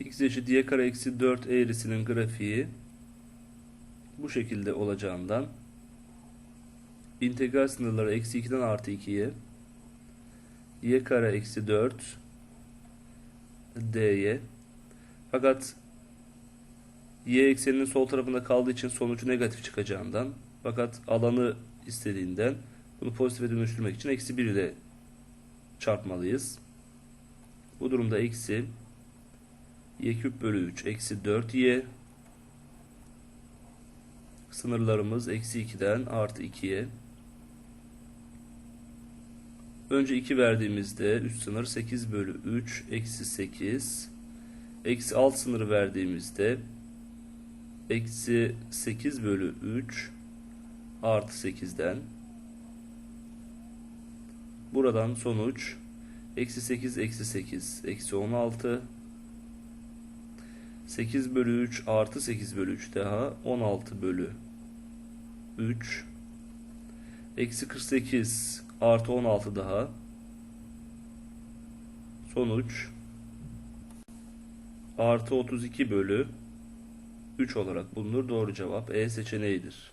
x eşit y kare eksi 4 eğrisinin grafiği bu şekilde olacağından integral sınırları eksi 2'den artı 2'ye y kare eksi 4 dy fakat y ekseninin sol tarafında kaldığı için sonucu negatif çıkacağından fakat alanı istediğinden bunu pozitife dönüştürmek için eksi 1 ile çarpmalıyız. Bu durumda eksi y küp bölü 3 eksi 4y sınırlarımız eksi 2'den artı 2'ye önce 2 verdiğimizde üst sınır 8 bölü 3 eksi 8 eksi alt sınırı verdiğimizde eksi 8 bölü 3 artı 8'den buradan sonuç eksi 8 eksi 8 eksi 16 8 bölü 3 artı 8 bölü 3 daha 16 bölü 3 eksi 48 artı 16 daha sonuç artı 32 bölü 3 olarak bulunur. Doğru cevap E seçeneğidir.